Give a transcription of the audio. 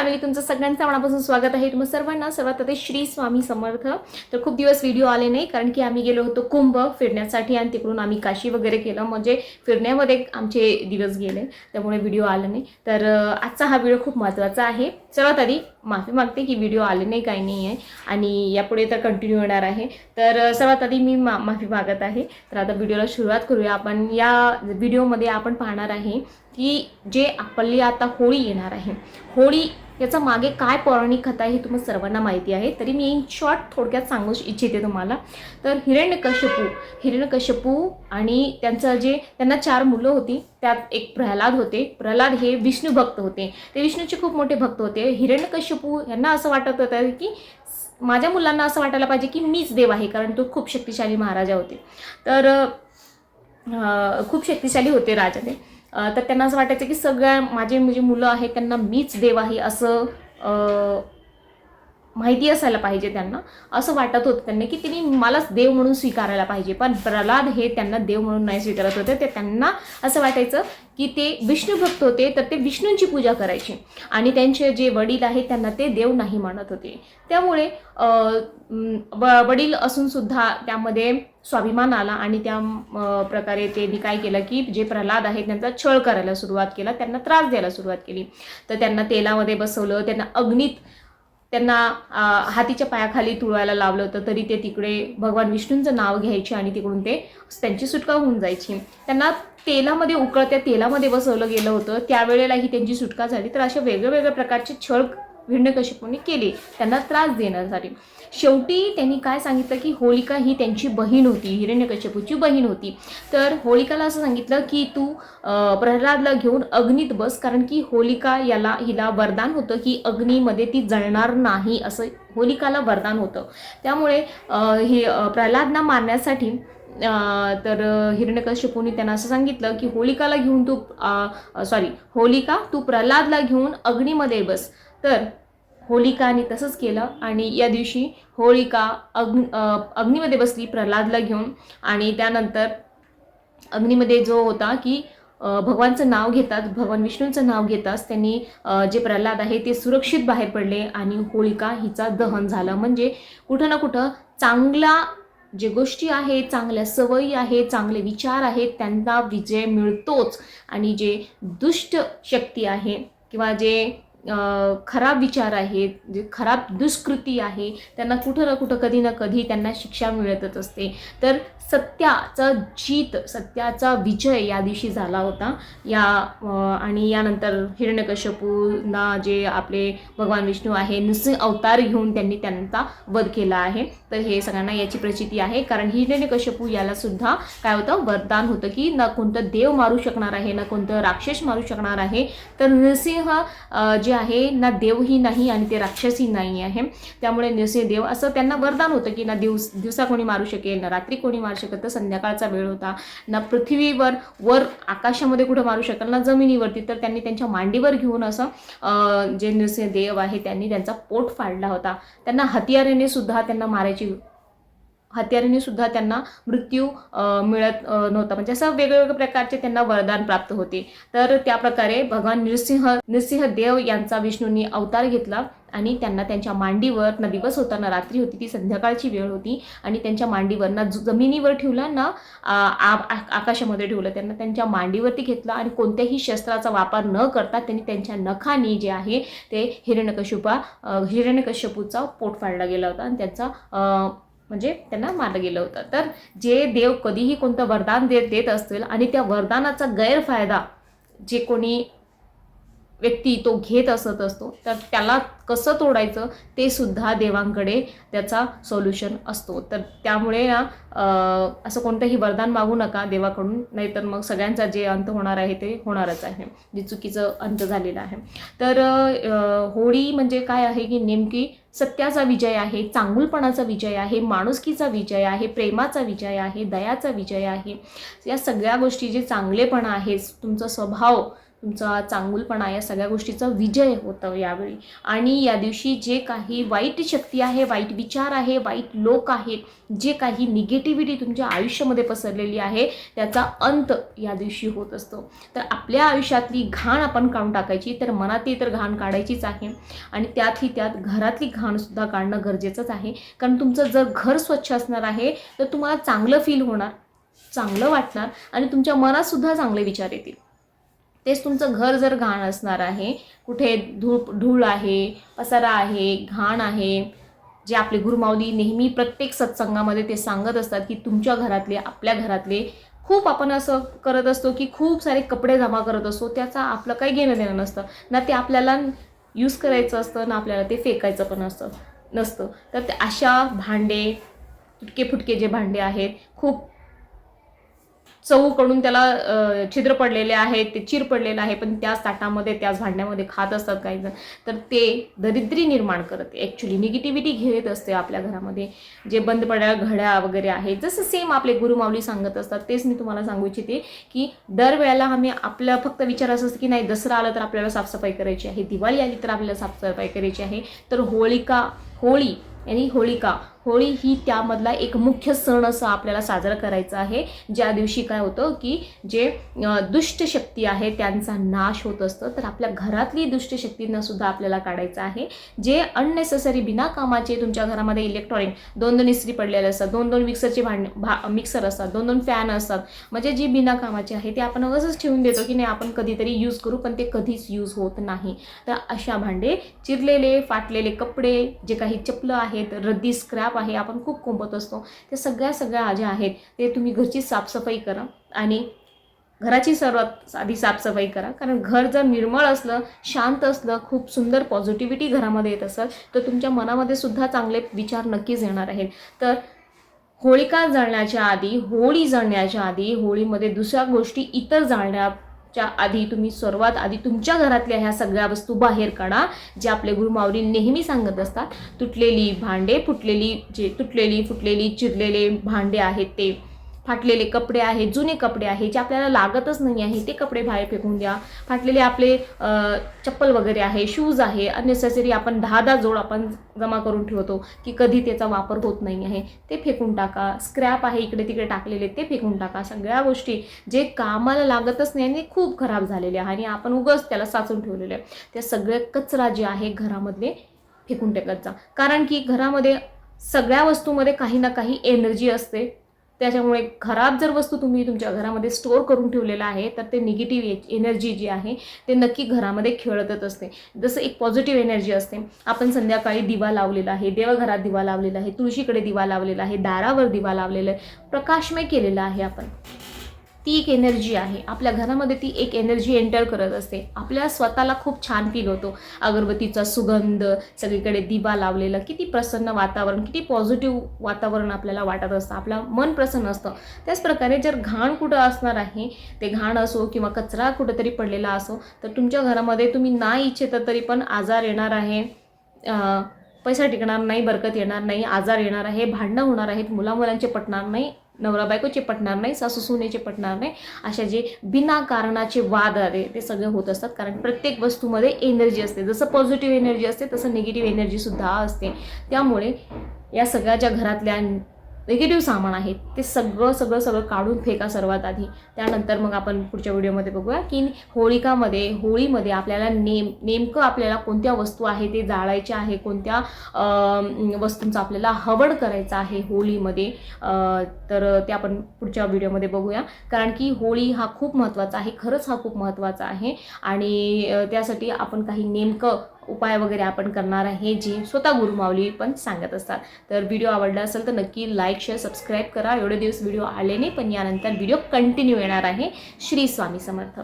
Family तुमचं सगळ्यांचं मनापासून स्वागत आहे. तुम्ही सर्वांना सर्वात आधी श्री स्वामी समर्थ. तर खूप दिवस व्हिडिओ आले नाही कारण की आम्ही गेलो होतो कुंभ फिरण्यासाठी आणि तिकडून आम्ही काशी वगैरे केलं. म्हणजे फिरण्यामध्ये आमचे दिवस गेले त्यामुळे व्हिडिओ आला नाही. तर आजचा हा व्हिडिओ खूप महत्त्वाचा आहे. सर्वात आधी माफी मागते की व्हिडिओ आले नाही काही नाही आहे. आणि यापुढे तर कंटिन्यू होणार आहे. तर सर्वात आधी मी मा माफी मागत आहे. तर आता व्हिडिओला सुरुवात करूया. आपण या व्हिडिओमध्ये आपण पाहणार आहे की जे आपली आता होळी येणार आहे. होळी याचा मागे काय पौराणिक कथा आहे हे तुम्हाला सर्वांना माहिती आहे. तरी मी इन शॉर्ट थोडक्यात सांगू इच्छिते तुम्हाला. तर हिरण्यकश्यपू हिरण्यकश्यपू आणि त्यांचं जे त्यांना चार मुलं होती. त्यात एक प्रल्हाद होते. प्रल्हाद हे विष्णू भक्त होते. ते विष्णूचे खूप मोठे भक्त होते. हिरण्यकश्यपू यांना असं वाटत होतं की माझ्या मुलांना असं वाटायला पाहिजे की मीच देव आहे कारण तो खूप शक्तिशाली महाराजा होते. तर खूप शक्तिशाली होते राजा ते तर त्यांना असं वाटायचं की सगळ्या माझे म्हणजे मुलं आहेत त्यांना मीच देव आहे असं माहिती असायला पाहिजे त्यांना. असं वाटत होतं त्यांनी की त्यांनी मलाच देव म्हणून स्वीकारायला पाहिजे. पण प्रल्हाद हे त्यांना देव म्हणून नाही स्वीकारत होते. ते त्यांना असं वाटायचं की ते विष्णू भक्त होते तर ते विष्णूंची पूजा करायची. आणि त्यांचे जे वडील आहेत त्यांना ते देव नाही मानत होते. त्यामुळे वडील असून सुद्धा त्यामध्ये स्वाभिमान आला आणि त्या प्रकारे त्यांनी काय केलं की जे प्रल्हाद आहेत त्यांचा छळ करायला सुरुवात केला. त्यांना त्रास द्यायला सुरुवात केली. तर त्यांना तेलामध्ये बसवलं. त्यांना अग्नीत त्यांना हातीच्या पायाखाली तुळवायला लावलं होतं तरी ते तिकडे भगवान विष्णूंचं नाव घ्यायचे आणि तिकडून ते त्यांची सुटका होऊन जायची. त्यांना तेलामध्ये उकळत्या तेलामध्ये बसवलं गेलं होतं. त्यावेळेलाही त्यांची सुटका झाली. तर अशा वेगळ्या वेगळ्या प्रकारचे छळ हिरण्यकशिपूंनी केले त्यांना त्रास देण्यासाठी. शेवटी त्यांनी काय सांगितलं की होलिका ही त्यांची बहीण होती हिरण्यकश्यपूची बहीण होती. तर होलिकाला असं सांगितलं की तू प्रल्हादला घेऊन अग्नीत बस कारण की होलिका याला हिला वरदान होतं की अग्नीमध्ये ती जळणार नाही असं होलिकाला वरदान होतं. त्यामुळे हे प्रल्हादना मारण्यासाठी तर हिरण्यकश्यपूंनी त्यांना असं सांगितलं की होलिकाला घेऊन तू सॉरी होलिका तू प्रल्हादला घेऊन अग्नीमध्ये बस. तर होलिकाने तसंच केलं आणि या दिवशी होळिका अग्न अग्नीमध्ये बसली प्रल्हादला घेऊन आणि त्यानंतर अग्नीमध्ये जो होता की भगवानचं नाव घेतात भगवान विष्णूंचं नाव घेताच त्यांनी जे प्रल्हाद आहे ते सुरक्षित बाहेर पडले आणि होळिका हिचा दहन झालं. म्हणजे कुठं ना कुठं चांगला जे गोष्टी आहेत चांगल्या सवयी आहेत चांगले विचार आहेत त्यांना विजय मिळतोच. आणि जे दुष्ट शक्ती आहे किंवा जे खराब विचार आहेत जे खराब दुष्कृती आहे त्यांना कुठं ना कुठं कधी ना कधी त्यांना शिक्षा मिळतच असते. तर सत्याचा जीत सत्याचा विजय या दिवशी झाला होता. या आणि यानंतर हिरण्यकश्यपूंना जे आपले भगवान विष्णू आहे नृसिंह अवतार घेऊन त्यांनी त्यांचा वध केला आहे. तर हे सगळ्यांना याची प्रचिती आहे. कारण हिरण्यकश्यपू याला सुद्धा काय होतं वरदान होतं की ना कोणतं देव मारू शकणार आहे ना कोणतं राक्षस मारू शकणार आहे. तर नृसिंह जे जे आहे ना देवही नाही आणि ते राक्षसही नाही आहे त्यामुळे नृसिंह देव असं त्यांना वरदान होतं की ना दिवस दिवसा कोणी मारू शकेल ना रात्री कोणी मारू शकेल तर संध्याकाळचा वेळ होता. ना पृथ्वीवर वर आकाशामध्ये कुठं मारू शकेल ना जमिनीवरती तर त्यांनी त्यांच्या मांडीवर घेऊन असं जे नृसिंह देव आहे त्यांनी त्यांचा पोट फाडला होता. त्यांना हत्यारेने सुद्धा त्यांना मारायची हत्यारीनेसुद्धा त्यांना मृत्यू मिळत नव्हता. म्हणजे असं वेगवेगळ्या प्रकारचे त्यांना वरदान प्राप्त होते. तर त्या प्रकारे भगवान नृसिंह नृसिंह देव यांचा विष्णूंनी अवतार घेतला आणि त्यांना त्यांच्या मांडीवर ना दिवस होता ना रात्री होती ती संध्याकाळची वेळ होती. आणि त्यांच्या मांडीवर ना ज- जमिनीवर ठेवलं ना आ- आकाशामध्ये ठेवलं. त्यांना त्यांच्या मांडीवरती घेतलं आणि कोणत्याही शस्त्राचा वापर न करता त्यांनी त्यांच्या नखाने जे आहे ते हिरण्यकश्यपा हिरण्यकश्यपूचा पोट फाडला गेला होता. आणि त्यांचा म्हणजे त्यांना मारलं गेलं होतं. तर जे देव कधीही कोणतं वरदान देत देत असतील आणि त्या वरदानाचा गैरफायदा जे कोणी व्यक्ती तो घेत असत असतो तर त्याला कसं तोडायचं ते सुद्धा देवांकडे त्याचा सोल्युशन असतो. तर त्यामुळे ना असं कोणतंही वरदान मागू नका देवाकडून नाहीतर मग सगळ्यांचा जे अंत होणार आहे ते होणारच आहे जे चुकीचं अंत झालेलं आहे. तर होळी म्हणजे काय आहे की नेमकी सत्याचा विजय आहे चांगुलपणाचा विजय आहे माणुसकीचा विजय आहे प्रेमाचा विजय आहे दयाचा विजय आहे. या सगळ्या गोष्टी जे चांगलेपणा आहे तुमचा स्वभाव तुमचा चांगुलपणा या सगळ्या गोष्टीचा विजय होतं यावेळी. आणि या दिवशी जे काही वाईट शक्ती आहे वाईट विचार आहे वाईट लोक आहेत जे काही निगेटिव्हिटी तुमच्या आयुष्यामध्ये पसरलेली आहे त्याचा अंत या दिवशी होत असतो. तर आपल्या आयुष्यातली घाण आपण काढून टाकायची तर मनातली तर घाण काढायचीच आहे. आणि त्यातही त्यात घरातली घाणसुद्धा काढणं गरजेचंच आहे. कारण तुमचं जर घर स्वच्छ असणार आहे तर तुम्हाला चांगलं फील होणार चांगलं वाटणार आणि तुमच्या मनातसुद्धा चांगले विचार येतील. तेच तुमचं घर जर घाण असणार आहे कुठे धूळ धूळ आहे पसारा आहे घाण आहे जे आपले गुरुमाऊली नेहमी प्रत्येक सत्संगामध्ये ते सांगत असतात की तुमच्या घरातले आपल्या घरातले खूप आपण असं करत असतो की खूप सारे कपडे जमा करत असतो त्याचा आपलं काही घेणं देणं नसतं. ना ते आपल्याला यूज करायचं असतं ना आपल्याला ते फेकायचं पण असतं नसतं. तर ते अशा भांडे तुटके फुटके जे भांडे आहेत खूप चवूकडून त्याला छिद्र पडलेले आहेत ते चिर पडलेलं आहे पण त्याच ताटामध्ये त्याच भांड्यामध्ये खात असतात काही जण. तर ते दरिद्री निर्माण करते ॲक्च्युली निगेटिव्हिटी घेत असते आपल्या घरामध्ये. जे बंद पडलेल्या घड्या वगैरे आहेत जसं सेम आपले गुरुमाऊली सांगत असतात तेच मी तुम्हाला सांगू इच्छिते की दरवेळेला आम्ही आपलं फक्त विचार असं असतं की नाही दसरा आला तर आपल्याला साफसफाई करायची आहे दिवाळी आली तर आपल्याला साफसफाई करायची आहे तर होळिका होळी आणि होळिका होळी ही त्यामधला एक मुख्य सण असं आपल्याला साजरा करायचा आहे. ज्या दिवशी काय होतं की जे दुष्ट शक्ती आहे त्यांचा नाश होत असतं. तर आपल्या घरातली दुष्ट शक्तींनासुद्धा आपल्याला काढायचं आहे. जे अननेसेसरी बिना कामाचे तुमच्या घरामध्ये इलेक्ट्रॉनिक दोन दोन इस्त्री पडलेले असतात दोन दोन मिक्सरचे भांड भा मिक्सर असतात दोन दोन फॅन असतात. म्हणजे जी बिना कामाचे आहे ते आपण असंच ठेवून देतो की नाही आपण कधीतरी यूज करू पण ते कधीच यूज होत नाही. तर अशा भांडे चिरलेले फाटलेले कपडे जे काही चपलं आहेत रद्दी स्क्रॅप आहे आपण खूप कोंबत असतो. त्या सगळ्या सगळ्या ज्या आहेत ते तुम्ही घरची साफसफाई करा आणि घराची सर्वात आधी साफसफाई करा. कारण घर जर निर्मळ असलं शांत असलं खूप सुंदर पॉझिटिव्हिटी घरामध्ये येत असेल तर तुमच्या मनामध्ये सुद्धा चांगले विचार नक्कीच येणार आहेत. तर होळिका जळण्याच्या आधी होळी जळण्याच्या आधी होळीमध्ये दुसऱ्या गोष्टी इतर जाळण्या च्या आधी तुम्ही सर्वात आधी तुमच्या घरातल्या ह्या सगळ्या वस्तू बाहेर काढा जे आपले गुरुमावरी नेहमी सांगत असतात. तुटलेली भांडे फुटलेली जे तुटलेली फुटलेली चिरलेले भांडे आहेत ते फाटलेले कपडे आहेत जुने कपडे आहेत जे आपल्याला लागतच नाही आहे ते कपडे बाहेर फेकून द्या. फाटलेले आपले चप्पल वगैरे आहे शूज आहे अननेसेसरी आपण दहा दहा जोड आपण जमा करून ठेवतो की कधी त्याचा वापर होत नाही आहे ते फेकून टाका. स्क्रॅप आहे इकडे तिकडे टाकलेले ते फेकून टाका. सगळ्या गोष्टी जे कामाला लागतच नाही आणि खूप खराब झालेले आहे आणि आपण उगच त्याला साचून ठेवलेले आहे. त्या सगळे कचरा जे आहे घरामधले फेकून टाकत जा. कारण की घरामध्ये सगळ्या वस्तूमध्ये काही ना काही एनर्जी असते. त्याच्यामुळे खराब जर वस्तू तुम्ही तुमच्या घरामध्ये स्टोअर करून ठेवलेला आहे तर ते निगेटिव्ह एनर्जी e- जी आहे ते नक्की घरामध्ये खेळतच असते. जसं एक पॉझिटिव्ह एनर्जी असते. आपण संध्याकाळी दिवा लावलेला आहे देवघरात दिवा लावलेला आहे तुळशीकडे दिवा लावलेला आहे दारावर दिवा लावलेला आहे प्रकाशमय केलेला आहे आपण. ती एक एनर्जी आहे. आपल्या घरामध्ये ती एक एनर्जी एंटर करत असते. आपल्या स्वतःला खूप छान फील होतो. अगरबत्तीचा सुगंध सगळीकडे दिवा लावलेला किती प्रसन्न वातावरण किती पॉझिटिव्ह वातावरण आपल्याला वाटत असतं. आपलं मन प्रसन्न असतं. त्याचप्रकारे जर घाण कुठं असणार आहे ते घाण असो किंवा कचरा कुठंतरी पडलेला असो तर तुमच्या घरामध्ये तुम्ही ना इच्छिता तरी पण आजार येणार आहे. पैसा टिकणार नाही बरकत येणार नाही आजार येणार आहे भांडणं होणार आहेत मुलामुलांचे पटणार नाही नवरा बायकोचे पटणार नाही सासू सुनेचे पटणार नाही. अशा जे बिना कारणाचे वाद आहे ते सगळे होत असतात. कारण प्रत्येक वस्तूमध्ये एनर्जी असते. जसं पॉझिटिव्ह एनर्जी असते तसं निगेटिव्ह एनर्जीसुद्धा असते. त्यामुळे या सगळ्या ज्या घरातल्या निगेटिव्ह सामान आहे. ते सगळं सगळं सगळं काढून फेका सर्वात आधी. त्यानंतर मग आपण पुढच्या व्हिडिओमध्ये बघूया की होळिकामध्ये होळीमध्ये आपल्याला नेम नेमकं आपल्याला कोणत्या वस्तू आहे ते जाळायच्या आहे कोणत्या वस्तूंचं आपल्याला हवड करायचं आहे होळीमध्ये तर ते आपण पुढच्या व्हिडिओमध्ये बघूया. कारण की होळी हा खूप महत्त्वाचा आहे खरंच हा खूप महत्त्वाचा आहे. आणि त्यासाठी आपण काही नेमकं उपाय वगैरे आपण करणार आहे जे स्वतः गुरुमावली पण सांगत असतात. तर व्हिडिओ आवडला असेल तर नक्की लाईक शेअर सबस्क्राईब करा. एवढे दिवस व्हिडिओ आले नाही पण यानंतर व्हिडिओ कंटिन्यू येणार आहे. श्री स्वामी समर्थ.